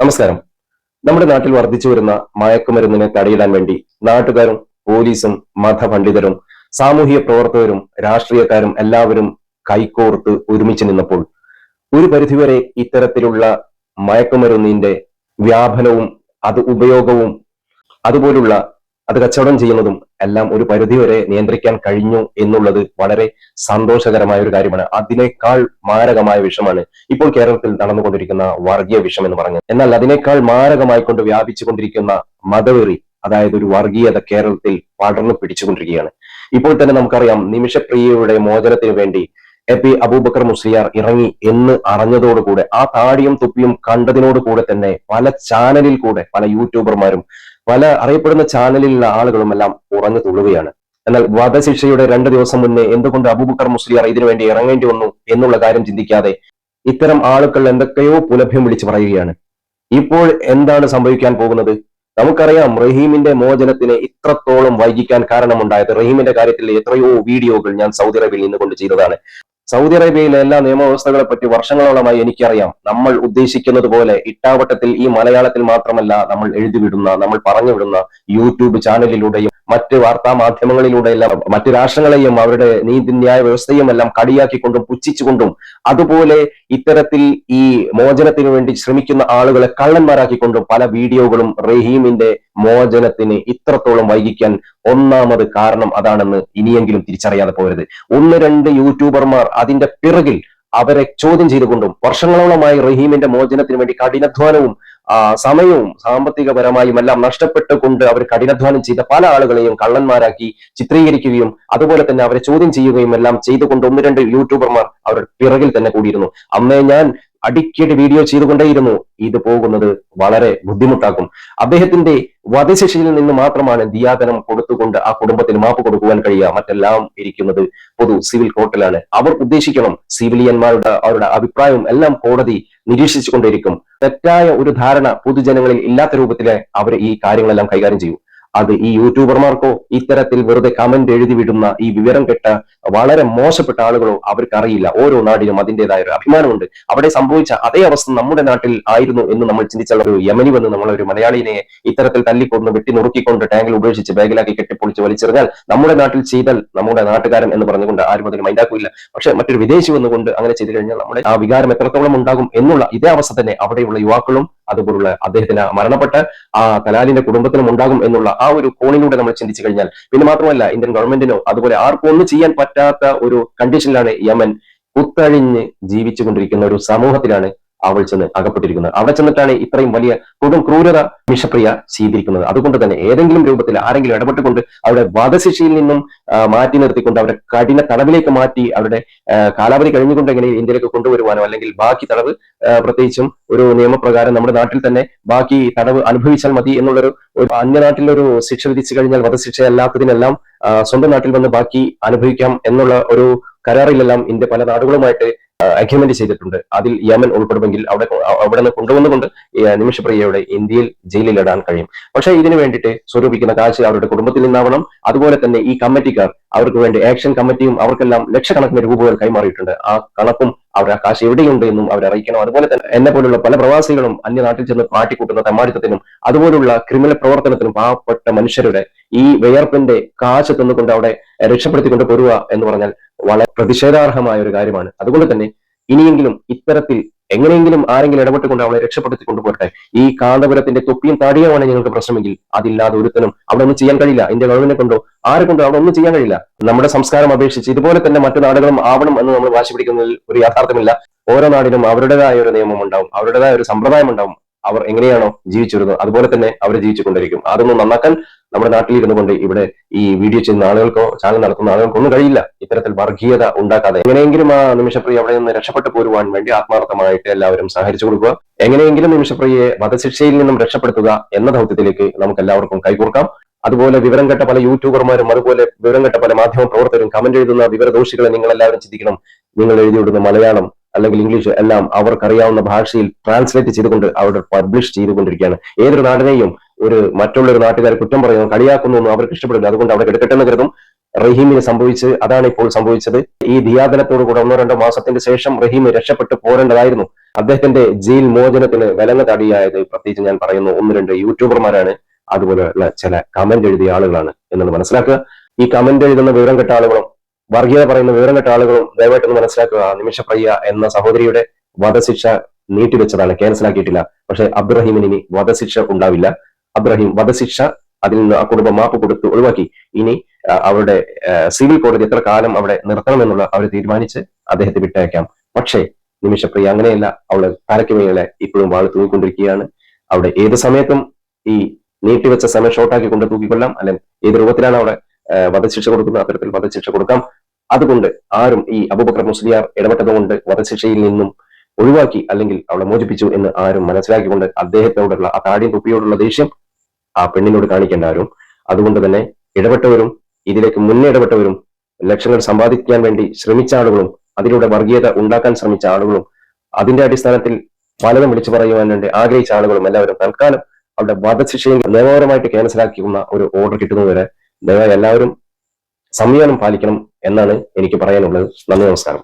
നമസ്കാരം. നമ്മുടെ നാട്ടിൽ വർദ്ധിച്ചു വരുന്ന മയക്കുമരുന്നിനെ തടയിടാൻ വേണ്ടി നാട്ടുകാരും പോലീസും മതപണ്ഡിതരും സാമൂഹിക പ്രവർത്തകരും രാഷ്ട്രീയക്കാരും എല്ലാവരും കൈകോർത്ത് ഒരുമിച്ച് നിന്നപ്പോൾ ഒരു പരിധിവരെ ഇത്തരത്തിലുള്ള മയക്കുമരുന്നിന്റെ വ്യാപനവും അത് ഉപയോഗവും അതുപോലുള്ള അത് കച്ചവടം ചെയ്യുന്നതും എല്ലാം ഒരു പരിധിവരെ നിയന്ത്രിക്കാൻ കഴിഞ്ഞു എന്നുള്ളത് വളരെ സന്തോഷകരമായ ഒരു കാര്യമാണ്. അതിനേക്കാൾ മാരകമായ വിഷമാണ് ഇപ്പോൾ കേരളത്തിൽ നടന്നുകൊണ്ടിരിക്കുന്ന വർഗീയ വിഷം എന്ന് പറഞ്ഞത്. എന്നാൽ അതിനേക്കാൾ മാരകമായിക്കൊണ്ട് വ്യാപിച്ചുകൊണ്ടിരിക്കുന്ന മതവെറി അതായത് ഒരു വർഗീയത കേരളത്തിൽ പടർന്നു പിടിച്ചുകൊണ്ടിരിക്കുകയാണ്. ഇപ്പോൾ തന്നെ നമുക്കറിയാം നിമിഷപ്രിയയുടെ മോചനത്തിന് വേണ്ടി എ പി അബൂബക്കർ മുസ്ലിയാർ ഇറങ്ങി എന്ന് അറിഞ്ഞതോടുകൂടെ ആ താടിയും തുപ്പിയും കണ്ടതിനോട് കൂടെ തന്നെ പല ചാനലിൽ കൂടെ പല യൂട്യൂബർമാരും പല അറിയപ്പെടുന്ന ചാനലിലുള്ള ആളുകളും എല്ലാം ഉറഞ്ഞു തുള്ളുകയാണ്. എന്നാൽ വധശിക്ഷയുടെ രണ്ട് ദിവസം മുന്നേ എന്തുകൊണ്ട് അബൂബക്കർ മുസ്ലിയാർ ഇതിനു വേണ്ടി ഇറങ്ങേണ്ടി വന്നു എന്നുള്ള കാര്യം ചിന്തിക്കാതെ ഇത്തരം ആളുകൾ എന്തൊക്കെയോ പുലഭ്യം വിളിച്ചു പറയുകയാണ്. ഇപ്പോൾ എന്താണ് സംഭവിക്കാൻ പോകുന്നത്? നമുക്കറിയാം റഹീമിന്റെ മോചനത്തിന് ഇത്രത്തോളം വൈകിക്കാൻ കാരണമുണ്ടായത്. റഹീമിന്റെ കാര്യത്തിൽ എത്രയോ വീഡിയോകൾ ഞാൻ സൗദി അറേബ്യയിൽ നിന്നുകൊണ്ട് ചെയ്തതാണ്. സൗദി അറേബ്യയിലെ എല്ലാ നിയമവ്യവസ്ഥകളെ പറ്റി വർഷങ്ങളോളമായി എനിക്കറിയാം. നമ്മൾ ഉദ്ദേശിക്കുന്നത് പോലെ ഇട്ടാവട്ടത്തിൽ ഈ മലയാളത്തിൽ മാത്രമല്ല നമ്മൾ എഴുതിവിടുന്ന നമ്മൾ പറഞ്ഞു വിടുന്ന യൂട്യൂബ് ചാനലിലൂടെയും മറ്റ് വാർത്താ മാധ്യമങ്ങളിലൂടെയെല്ലാം മറ്റു രാഷ്ട്രങ്ങളെയും അവരുടെ നീതിന്യായ വ്യവസ്ഥയും എല്ലാം കടിയാക്കിക്കൊണ്ടും പുച്ഛിച്ചുകൊണ്ടും അതുപോലെ ഇത്തരത്തിൽ ഈ മോചനത്തിന് വേണ്ടി ശ്രമിക്കുന്ന ആളുകളെ കള്ളന്മാരാക്കിക്കൊണ്ടും പല വീഡിയോകളും റഹീമിന്റെ മോചനത്തിന് ഇത്രത്തോളം വൈകിക്കാൻ ഒന്നാമത് കാരണം അതാണെന്ന് ഇനിയെങ്കിലും തിരിച്ചറിയാതെ പോകരുത് ഒന്ന് രണ്ട് യൂട്യൂബർമാർ അതിന്റെ പിറകിൽ അവരെ ചോദ്യം ചെയ്തുകൊണ്ടും വർഷങ്ങളോളമായി റഹീമിന്റെ മോചനത്തിന് വേണ്ടി കഠിനാധ്വാനവും സമയവും സാമ്പത്തികപരമായും എല്ലാം നഷ്ടപ്പെട്ടുകൊണ്ട് അവർ കഠിനാധ്വാനം ചെയ്ത പല ആളുകളെയും കള്ളന്മാരാക്കി ചിത്രീകരിക്കുകയും അതുപോലെ തന്നെ അവരെ ചോദ്യം ചെയ്യുകയും എല്ലാം ചെയ്തുകൊണ്ട് ഒന്ന് രണ്ട് യൂട്യൂബർമാർ അവരുടെ പിറകിൽ തന്നെ കൂടിയിരുന്നു. അമ്മേ ഞാൻ അടിക്കടി വീഡിയോ ചെയ്തുകൊണ്ടേയിരുന്നു ഇത് പോകുന്നത് വളരെ ബുദ്ധിമുട്ടാക്കും. അദ്ദേഹത്തിന്റെ വധശിക്ഷയിൽ നിന്ന് മാത്രമാണ് ദിയാദനം കൊടുത്തുകൊണ്ട് ആ കുടുംബത്തിന് മാപ്പ് കൊടുക്കുവാൻ കഴിയുക. മറ്റെല്ലാം ഇരിക്കുന്നത് പൊതു സിവിൽ കോർട്ടിലാണ്. അവർ ഉദ്ദേശിക്കണം സിവിലിയന്മാരുടെ അവരുടെ അഭിപ്രായവും എല്ലാം കോടതി നിരീക്ഷിച്ചുകൊണ്ടിരിക്കും തെറ്റായ ഒരു ധാരണ പൊതുജനങ്ങളിൽ ഇല്ലാത്ത രൂപത്തിലെ അവർ ഈ കാര്യങ്ങളെല്ലാം കൈകാര്യം ചെയ്യും. അത് ഈ യൂട്യൂബർമാർക്കോ ഇത്തരത്തിൽ വെറുതെ കമന്റ് എഴുതി വിടുന്ന ഈ വിവരം കെട്ട വളരെ മോശപ്പെട്ട ആളുകളോ അവർക്ക് അറിയില്ല ഓരോ നാടിനും അതിന്റെതായ ഒരു അഭിമാനമുണ്ട്. അവിടെ സംഭവിച്ച അതേ അവസ്ഥ നമ്മുടെ നാട്ടിൽ ആയിരുന്നു എന്ന് നമ്മൾ ചിന്തിച്ചാൽ ഒരു യമനി വന്ന് നമ്മൾ ഒരു മലയാളിനെ ഇത്തരത്തിൽ തല്ലിക്കൊന്ന് വെട്ടി നുറുക്കിക്കൊണ്ട് ടാങ്കിൽ ഉപേക്ഷിച്ച് ബാഗിലാക്കി കെട്ടിപ്പൊളിച്ച് വലിച്ചെറിഞ്ഞാൽ നമ്മുടെ നാട്ടിൽ ചെയ്താൽ നമ്മുടെ നാട്ടുകാരൻ എന്ന് പറഞ്ഞുകൊണ്ട് ആരും അതിന് മൈൻഡാക്കില്ല. പക്ഷെ മറ്റൊരു വിദേശി വന്നുകൊണ്ട് അങ്ങനെ ചെയ്തു കഴിഞ്ഞാൽ നമ്മുടെ ആ വികാരം എത്രത്തോളം ഉണ്ടാകും എന്നുള്ള ഇതേ അവസ്ഥ തന്നെ അവിടെയുള്ള യുവാക്കളും അതുപോലുള്ള അദ്ദേഹത്തിന് മരണപ്പെട്ട ആ കലാലിന്റെ കുടുംബത്തിനും ഉണ്ടാകും എന്നുള്ള ആ ഒരു കോണിലൂടെ നമ്മൾ ചിന്തിച്ചു കഴിഞ്ഞാൽ പിന്നെ മാത്രമല്ല ഇന്ത്യൻ ഗവൺമെന്റിനോ അതുപോലെ ആർക്കും ഒന്നും ചെയ്യാൻ പറ്റാത്ത ഒരു കണ്ടീഷനിലാണ് യമൻ കുത്തഴിഞ്ഞ് ജീവിച്ചുകൊണ്ടിരിക്കുന്ന ഒരു സമൂഹത്തിലാണ് അവൾ ചെന്ന് അകപ്പെട്ടിരിക്കുന്നത്. അവിടെ ചെന്നിട്ടാണ് ഇത്രയും വലിയ കൊടും ക്രൂരത വിഷപ്രിയ ചെയ്തിരിക്കുന്നത് അതുകൊണ്ട് തന്നെ ഏതെങ്കിലും രൂപത്തിൽ ആരെങ്കിലും ഇടപെട്ടുകൊണ്ട് അവരുടെ വധശിക്ഷയിൽ നിന്നും മാറ്റി നിർത്തിക്കൊണ്ട് അവരുടെ കഠിന തടവിലേക്ക് മാറ്റി അവരുടെ കാലാവധി കഴിഞ്ഞുകൊണ്ട് എങ്ങനെ ഇന്ത്യയിലേക്ക് കൊണ്ടുവരുവാനോ അല്ലെങ്കിൽ ബാക്കി തടവ് പ്രത്യേകിച്ചും ഒരു നിയമപ്രകാരം നമ്മുടെ നാട്ടിൽ തന്നെ ബാക്കി തടവ് അനുഭവിച്ചാൽ മതി എന്നുള്ളൊരു ഒരു അന്യനാട്ടിലൊരു ശിക്ഷ വിധിച്ചു കഴിഞ്ഞാൽ വധശിക്ഷ അല്ലാത്തതിനെല്ലാം സ്വന്തം നാട്ടിൽ വന്ന് ബാക്കി അനുഭവിക്കാം എന്നുള്ള ഒരു കരാറിലെല്ലാം ഇന്ത്യ പല നാടുകളുമായിട്ട് അഗ്രിമെന്റ് ചെയ്തിട്ടുണ്ട്. അതിൽ യമൻ ഉൾപ്പെടുമെങ്കിൽ അവിടെ അവിടെ നിന്ന് കൊണ്ടുവന്നുകൊണ്ട് നിമിഷപ്രിയയുടെ ഇന്ത്യയിൽ ജയിലിൽ ഇടാൻ കഴിയും. പക്ഷേ ഇതിനു വേണ്ടിയിട്ട് സ്വരൂപിക്കുന്ന കാഴ്ച അവരുടെ കുടുംബത്തിൽ നിന്നാവണം. അതുപോലെ തന്നെ ഈ കമ്മിറ്റിക്കാർ അവർക്ക് വേണ്ടി ആക്ഷൻ കമ്മിറ്റിയും അവർക്കെല്ലാം ലക്ഷക്കണക്കിന് രൂപകൾ കൈമാറിയിട്ടുണ്ട്. ആ കണക്കും അവർ ആ കാശ് എവിടെയുണ്ട് എന്നും അവർ അറിയിക്കണം. അതുപോലെ തന്നെ എന്നെ പോലുള്ള പല പ്രവാസികളും അന്യനാട്ടിൽ ചെന്ന് പാട്ടിക്കൂട്ടുന്ന തെമ്മാടിത്തത്തിനും അതുപോലുള്ള ക്രിമിനൽ പ്രവർത്തനത്തിനും പാവപ്പെട്ട മനുഷ്യരുടെ ഈ വിയർപ്പിന്റെ കാശ് തന്നുകൊണ്ട് അവിടെ രക്ഷപ്പെടുത്തിക്കൊണ്ട് പോരുക എന്ന് പറഞ്ഞാൽ വളരെ പ്രതിഷേധാർഹമായ ഒരു കാര്യമാണ്. അതുകൊണ്ട് തന്നെ ഇനിയെങ്കിലും ഇത്തരത്തിൽ എങ്ങനെയെങ്കിലും ആരെങ്കിലും ഇടപെട്ടുകൊണ്ട് അവളെ രക്ഷപ്പെടുത്തി കൊണ്ടുപോകട്ടെ ഈ കാന്തപുരത്തിന്റെ തൊപ്പിയും താടിയുമാണ് ഞങ്ങൾക്ക് പ്രശ്നമെങ്കിൽ അതില്ലാതെ ഒരുത്തനും അവിടെ ഒന്നും ചെയ്യാൻ കഴിയില്ല. ഇന്ത്യ ഗവൺമെന്റിനെ കൊണ്ടോ ആരെ കൊണ്ടോ അവിടെ ഒന്നും ചെയ്യാൻ കഴിയില്ല. നമ്മുടെ സംസ്കാരം അപേക്ഷിച്ച് ഇതുപോലെ തന്നെ മറ്റു നാടുകളും ആവണം എന്ന് നമ്മൾ വാശി പിടിക്കുന്നതിൽ ഒരു യാഥാർത്ഥ്യമില്ല. ഓരോ നാടിനും അവരുടേതായ ഒരു നിയമം ഉണ്ടാവും അവരുടേതായ ഒരു സമ്പ്രദായം ഉണ്ടാവും അവർ എങ്ങനെയാണോ ജീവിച്ചിരുന്നത് അതുപോലെ തന്നെ അവർ ജീവിച്ചുകൊണ്ടിരിക്കും. അതൊന്നും നന്നാക്കാൻ നമ്മുടെ നാട്ടിൽ കൊണ്ട് ഇവിടെ ഈ വീഡിയോ ചെയ്യുന്ന ആളുകൾക്കോ ചാനൽ നടത്തുന്ന ആളുകൾക്കോ ഒന്നും കഴിയില്ല. ഇത്തരത്തിൽ വർഗീയത ഉണ്ടാക്കാതെ. എങ്ങനെയെങ്കിലും ആ നിമിഷപ്രിയ അവിടെ നിന്ന് രക്ഷപ്പെട്ടു പോരുവാൻ വേണ്ടി ആത്മാർത്ഥമായിട്ട് എല്ലാവരും സഹകരിച്ചു കൊടുക്കുക. എങ്ങനെയെങ്കിലും നിമിഷപ്രിയയെ വധശിക്ഷയിൽ നിന്നും രക്ഷപ്പെടുത്തുക എന്ന ദൗത്യത്തിലേക്ക് നമുക്ക് എല്ലാവർക്കും കൈകോർക്കാം. അതുപോലെ വിവരം കെട്ട പല യൂട്യൂബർമാരും അതുപോലെ വിവരം കെട്ട പല മാധ്യമ പ്രവർത്തകരും കമന്റ് എഴുതുന്ന വിവരദോഷികളെ നിങ്ങൾ എല്ലാവരും ചിന്തിക്കണം. നിങ്ങൾ എഴുതിവിടുന്ന മലയാളം അല്ലെങ്കിൽ ഇംഗ്ലീഷ് എല്ലാം അവർക്കറിയാവുന്ന ഭാഷയിൽ ട്രാൻസ്ലേറ്റ് ചെയ്തുകൊണ്ട് അവിടെ പബ്ലിഷ് ചെയ്തുകൊണ്ടിരിക്കുകയാണ്. ഏതൊരു നാടിനെയും ഒരു മറ്റുള്ള ഒരു നാട്ടുകാരെ കുറ്റം പറയുന്നു കളിയാക്കുന്നു അവർക്ക് ഇഷ്ടപ്പെടില്ല അതുകൊണ്ട് അവിടെ കിടക്കട്ടെന്ന് എന്ന് കരുതും റഹീമിന് സംഭവിച്ച് അതാണ് ഇപ്പോൾ സംഭവിച്ചത്. ഈ ധിയാദനത്തോടു കൂടെ ഒന്നോ രണ്ടോ മാസത്തിന്റെ ശേഷം റഹീം രക്ഷപ്പെട്ട് പോരേണ്ടതായിരുന്നു. അദ്ദേഹത്തിന്റെ ജയിൽ മോചനത്തിന് വിലങ്ങ തടിയായത് പ്രത്യേകിച്ച് ഞാൻ പറയുന്നു ഒന്ന് രണ്ട് യൂട്യൂബർമാരാണ്. അതുപോലെയുള്ള ചില കമന്റ് എഴുതിയ ആളുകളാണ് എന്നത് മനസ്സിലാക്കുക. ഈ കമന്റ് എഴുതുന്ന വിവരം കെട്ട ആളുകളും വർഗീയത പറയുന്ന വിവരം കെട്ട ആളുകളും ദയവായിട്ടൊന്ന് മനസ്സിലാക്കുക. നിമിഷപ്രിയ എന്ന സഹോദരിയുടെ വധശിക്ഷ നീട്ടിവെച്ചതാണ്. ക്യാൻസലാക്കിയിട്ടില്ല. പക്ഷെ അബ്ദുറഹീമിന് ഇനി വധശിക്ഷ ഉണ്ടാവില്ല. അബ്ദുറഹീം വധശിക്ഷ അതിൽ നിന്ന് ആ കുടുംബം മാപ്പ് കൊടുത്ത് ഒഴിവാക്കി. ഇനി അവരുടെ സിവിൽ കോടതി എത്ര കാലം അവിടെ നിർത്തണമെന്നുള്ള അവർ തീരുമാനിച്ച് അദ്ദേഹത്തെ വിട്ടയക്കാം. പക്ഷേ നിമിഷപ്രിയ അങ്ങനെയല്ല. അവളെ തലയ്ക്ക് മേലെ ഇപ്പോഴും വാൾ തൂങ്ങിക്കൊണ്ടിരിക്കുകയാണ്. അവിടെ ഏത് സമയത്തും ഈ നീട്ടിവെച്ച സമയം ഷോർട്ടാക്കി കൊണ്ട് തൂക്കിക്കൊള്ളാം അല്ലെങ്കിൽ ഏത് രൂപത്തിലാണ് അവിടെ വധശിക്ഷ കൊടുക്കുന്നത്? അത്തരത്തിൽ വധശിക്ഷ കൊടുക്കാം. അതുകൊണ്ട് ആരും ഈ അബൂബക്കർ മുസ്ലിയാർ ഇടപെട്ടതുകൊണ്ട് വധശിക്ഷയിൽ നിന്നും ഒഴിവാക്കി അല്ലെങ്കിൽ അവളെ മോചിപ്പിച്ചു എന്ന് ആരും മനസ്സിലാക്കിക്കൊണ്ട് അദ്ദേഹത്തോടുള്ള ആ താടിയും കുപ്പിയോടുള്ള ദേഷ്യം ആ പെണ്ണിനോട് കാണിക്കേണ്ട ആരും. അതുകൊണ്ട് തന്നെ ഇടപെട്ടവരും ഇതിലേക്ക് മുന്നേ ഇടപെട്ടവരും ലക്ഷങ്ങൾ സമ്പാദിക്കാൻ വേണ്ടി ശ്രമിച്ച ആളുകളും അതിലൂടെ വർഗീയത ഉണ്ടാക്കാൻ ശ്രമിച്ച ആളുകളും അതിന്റെ അടിസ്ഥാനത്തിൽ പലതും വിളിച്ചു പറയുവാൻ വേണ്ടി ആഗ്രഹിച്ച ആളുകളും എല്ലാവരും തൽക്കാലം അവരുടെ വധശിക്ഷയിൽ നിയമപരമായിട്ട് ക്യാൻസലാക്കുന്ന ഒരു ഓർഡർ കിട്ടുന്നതുവരെ ദയവായി എല്ലാവരും സംയമനം പാലിക്കണം എന്നാണ് എനിക്ക് പറയാനുള്ളത്. നന്ദി നമസ്കാരം.